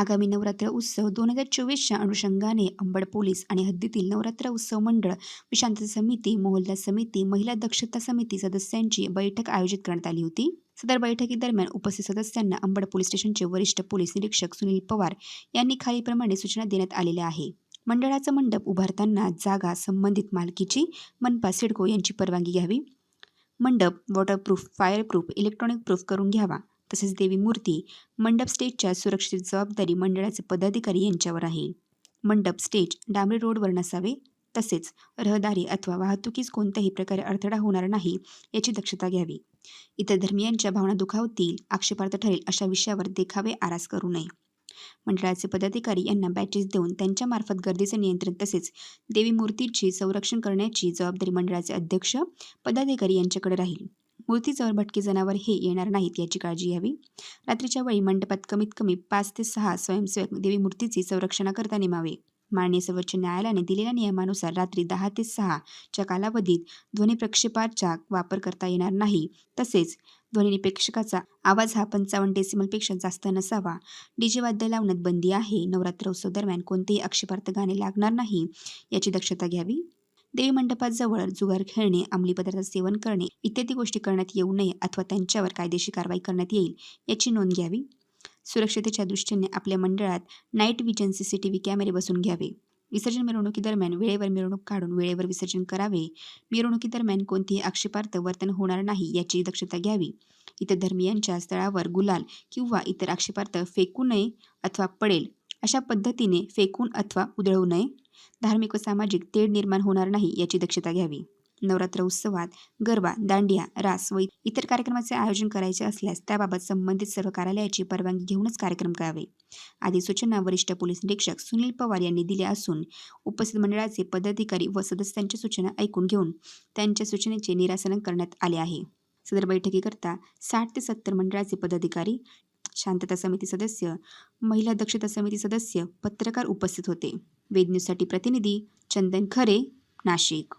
आगामी नवरात्र उत्सव दोन हजार चोवीसच्या अनुषंगाने अंबड पोलीस आणि हद्दीतील नवरात्र उत्सव मंडळ विशांत समिती मोहल्ला समिती महिला दक्षता समिती सदस्यांची बैठक आयोजित करण्यात आली होती. सदर बैठकीदरम्यान उपस्थित सदस्यांना अंबड पोलीस स्टेशनचे वरिष्ठ पोलीस निरीक्षक सुनील पवार यांनी खालीलप्रमाणे सूचना देण्यात आलेल्या आहे. मंडळाचा मंडप उभारताना जागा संबंधित मालकीची मनपा सिडको यांची परवानगी घ्यावी. मंडप वॉटरप्रूफ फायरप्रूफ इलेक्ट्रॉनिक प्रूफ करून घ्यावा. तसेच देवी मूर्ती मंडप स्टेजच्या सुरक्षित जबाबदारी मंडळाचे पदाधिकारी यांच्यावर आहे. मंडप स्टेज डांबरी रोडवर नसावे तसेच रहदारी अथवा वाहतुकीस कोणत्याही प्रकारे अडथळा होणार नाही याची दक्षता घ्यावी. इतर धर्मियांच्या भावना दुखावतील आक्षेपार्थ ठरेल अशा विषयावर देखावे आरास करू नये. मंडळाचे पदाधिकारी यांना बॅचेस देऊन त्यांच्यामार्फत गर्दीचे नियंत्रण तसेच देवी मूर्तीची संरक्षण करण्याची जबाबदारी मंडळाचे अध्यक्ष पदाधिकारी यांच्याकडे राहील. मूर्तीजवळ भटके जनावर हे येणार नाहीत याची काळजी घ्यावी. रात्रीच्या वेळी मंडपात कमीत कमी पाच ते सहा स्वयंसेवक देवी मूर्तीची संरक्षणाकरता नेमावे. माननीय सर्वोच्च न्यायालयाने दिलेल्या नियमानुसार रात्री दहा ते सहाच्या कालावधीत ध्वनी प्रक्षेपाचा वापर करता येणार नाही. तसेच ध्वनिनिपेक्षकाचा आवाज हा पंचावन्न डेसिमलपेक्षा जास्त नसावा. डीजे वाद्य लावण्यात बंदी आहे. नवरात्रोत्सव दरम्यान कोणतेही आक्षेपार्थ गाणे लागणार नाही याची दक्षता घ्यावी. देवीमंडपाजवळ जुगार खेळणे अंमली पदार्थ सेवन करणे इत्यादी गोष्टी करण्यात येऊ नये अथवा त्यांच्यावर कायदेशीर कारवाई करण्यात येईल याची नोंद घ्यावी. सुरक्षतेच्या दृष्टीने आपल्या मंडळात night vision C C T V कॅमेरे बसून घ्यावे. विसर्जन मिरवणुकीदरम्यान वेळेवर मिरवणूक काढून वेळेवर विसर्जन करावे. मिरवणुकीदरम्यान कोणतेही आक्षेपार्थ वर्तन होणार नाही याची दक्षता घ्यावी. इतर धर्मियांच्या स्थळावर गुलाल किंवा इतर आक्षेपार्थ फेकू नये अथवा पडेल अशा पद्धतीने फेकून अथवा उधळू नये. धार्मिक व सामाजिक तेढ निर्माण होणार नाही याची दक्षता घ्यावी. नवरात्र उत्सवात गरबा दांडिया रास व इतर कार्यक्रमाचे आयोजन करायचे असल्यास त्याबाबत संबंधित सर्व कार्यालयाची परवानगी घेऊनच कार्यक्रम करावे. आदी सूचना वरिष्ठ पोलीस निरीक्षक सुनील पवार यांनी दिल्या असून उपस्थित मंडळाचे पदाधिकारी व सदस्यांच्या सूचना ऐकून घेऊन त्यांच्या सूचनेचे निरासन करण्यात आले आहे. सदर बैठकीकरता साठ ते सत्तर मंडळाचे पदाधिकारी शांतता समिती सदस्य महिला दक्षता समिती सदस्य पत्रकार उपस्थित होते. वेद न्यूजसाठी प्रतिनिधी चंदन खरे नाशिक.